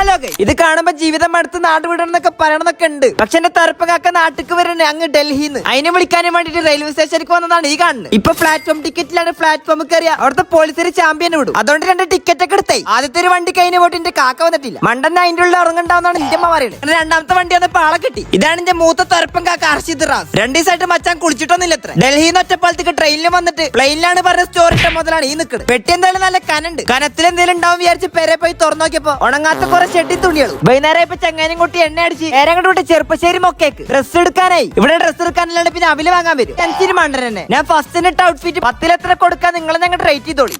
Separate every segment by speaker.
Speaker 1: Hello ഇത് കാണുമ്പോ ജീവിതം അടുത്ത് നാട് വിടണമെന്നൊക്കെ പറയണമെന്നൊക്കെ ഉണ്ട്. പക്ഷെ എന്റെ തറപ്പ കാക്ക നാട്ടിക്ക് വരണേ അങ്ങ് ഡൽഹിന്ന്. അതിനെ വിളിക്കാനും വേണ്ടിട്ട് റെയിൽവേ സ്റ്റേഷനിലേക്ക് വന്നതാണ് ഈ കാണുന്നത്. ഇപ്പൊ പ്ലാറ്റ്ഫോം ടിക്കറ്റിലാണ് പ്ലാറ്റ്ഫോം കയറിയ അവിടുത്തെ പോലീസൊരു ചാമ്പ്യൻ വിടും. അതുകൊണ്ട് രണ്ട് ടിക്കറ്റ് ഒക്കെ എടുത്തേ. ആദ്യത്തെ ഒരു വണ്ടി കഴിഞ്ഞ പോയിട്ട് എന്റെ കാക്ക വന്നിട്ടില്ല. മണ്ടൻ അതിന്റെ ഉള്ളിൽ ഇറങ്ങണ്ടാവുന്നതാണ് എന്റെ അമ്മ പറയുന്നത് രണ്ടാമത്തെ വണ്ടി വന്നപ്പോ ആളെ കിട്ടി. ഇതാണ് എന്റെ മൂത്ത തറപ്പം കാക്ക അർഷിദ് റാസ്. രണ്ട് ദിവസമായിട്ട് മച്ചാൻ കുളിച്ചിട്ടൊന്നുമില്ല എത്ര ഡൽഹിന്ന് ഒറ്റപ്പാലത്തേക്ക് ട്രെയിനിൽ വന്നിട്ട് പ്ലെയിനിലാണ് പറഞ്ഞ സ്റ്റോറി മുതലാണ് ഈ നിൽക്കുന്നത് പെട്ടി എന്തായാലും നല്ല കനണ്ട്. കനത്തിൽ എന്തെങ്കിലും ഉണ്ടാവും വിചാരിച്ച് പെരെ പോയി തുറന്നു നോക്കിയപ്പോ ഉണങ്ങാത്ത കുറെ ചെട്ടി തുണികളും. വൈകുന്നേരം ഇപ്പൊ ചങ്ങാനും കുട്ടി എണ്ണ അടിച്ച് നേരം കൊണ്ട് ചെറുപ്പശ്ശേരി മൊക്കേക്ക് ഡ്രസ് എടുക്കാനായി. ഇവിടെ ഡ്രസ് എടുക്കാനല്ലാണ്ട് പിന്നെ അവിൽ വാങ്ങാൻ വരും. എനിക്കൊരു മണ്ടൻ ഞാൻ ഫസ്റ്റ് ഔട്ട്ഫിറ്റ് പത്തിലെത്ര കൊടുക്കാൻ നിങ്ങൾ ഞങ്ങൾ റേറ്റ് ചെയ്തോളി.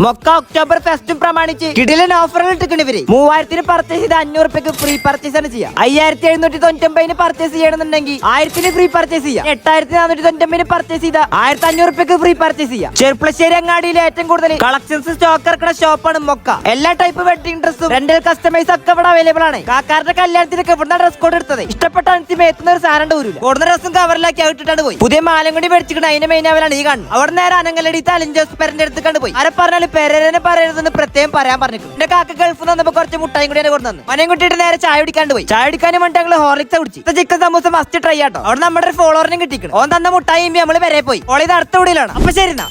Speaker 1: മൊക്ക ഒക്ടോബർ ഫെസ്റ്റും പ്രമാണിച്ച് കിടിലൻ ഓഫറുകൾ ഇട്ടിട്ടുണ്ട് ഇവർ. മൂവായിരത്തിന് പർച്ചേസ് ചെയ്ത് അഞ്ഞൂറ് റുപ്യക്ക് ഫ്രീ പർച്ചേസ് ആണ് ചെയ്യാം. അയ്യായിരത്തി എഴുന്നൂറ്റി തൊണ്ണൂറ്റൊമ്പതിന് പർച്ചേസ് ചെയ്യണമെന്നുണ്ടെങ്കിൽ ആയിരത്തിന് ഫ്രീ പർച്ചേസ് ചെയ്യാം. എട്ടായിരത്തി നാനൂറ്റി തൊണ്ണൂറ്റൊമ്പതിന് പർച്ചേസ് ചെയ്ത ആയിരത്തി അഞ്ഞൂറ് റുപ്യക്ക് ഫ്രീ പർച്ചേസ് ചെയ്യാം. ചെർപ്പളശ്ശേരി അങ്ങാടിയിലെ ഏറ്റവും കൂടുതൽ കളക്ഷൻസ് സ്റ്റോക്ക് ഇറക്കുന്ന ഷോപ്പാണ് മൊക്ക. എല്ലാ ടൈപ്പ് വെഡിങ് ഡ്രസ്സും റെന്റൽ കസ്റ്റമൈസ് ഒക്കെ ഇവിടെ അവൈലബിൾ ആണ്. കാക്കാരുടെ കല്യാണത്തിനൊക്കെ ഇവിടെ ഡ്രസ് കോഡ് എടുത്തത്. ഇഷ്ടപ്പെട്ട അനസിമ എത്തുന്ന ഒരു സാധനം വരില്ല കൂടുന്ന ഡ്രസ്സും കവറിലാക്കി ഇട്ടിട്ടാണ് പോയി. പുതിയ മാലം കൂടി മേടിച്ചിട്ട് അതിന് മെയിൻ അവരാണ് ഈ കാണുന്നത്. അവിടെ നേരെ അനങ്ങലടി തലിഞ്ചോസ് പെരന്റെ അടുത്ത് കണ്ടുപോയി പോയി. ആരെ പറഞ്ഞാലും പെരനെ പറയരുതെന്ന് പ്രത്യേകം പറയാൻ പറഞ്ഞു എന്റെ കാക്ക ഗൾഫിൽ വന്നപ്പോ കുറച്ച് മുട്ടായും കൂടി എന്നെ കൊണ്ടുവന്നു. മനയും കുട്ടിയിട്ട് നേരെ ചായ കുടിക്കാണ്ട് പോയി. ചായ കുടിക്കാനും വേണ്ടി ഞങ്ങൾ ഹോർലിക്സ് കുടിച്ചു. ചിക്കൻ സമൂസ മസ്റ്റ് ട്രൈ ആട്ടോ. അവിടെ നമ്മുടെ ഒരു ഫോളോറിനും കിട്ടിക്കണം ഓൻ തന്ന മുട്ടായി നമ്മൾ വരെ പോയി. ഓളിത് അടുത്ത വീടിലാണ് അപ്പൊ ശരി എന്നാ.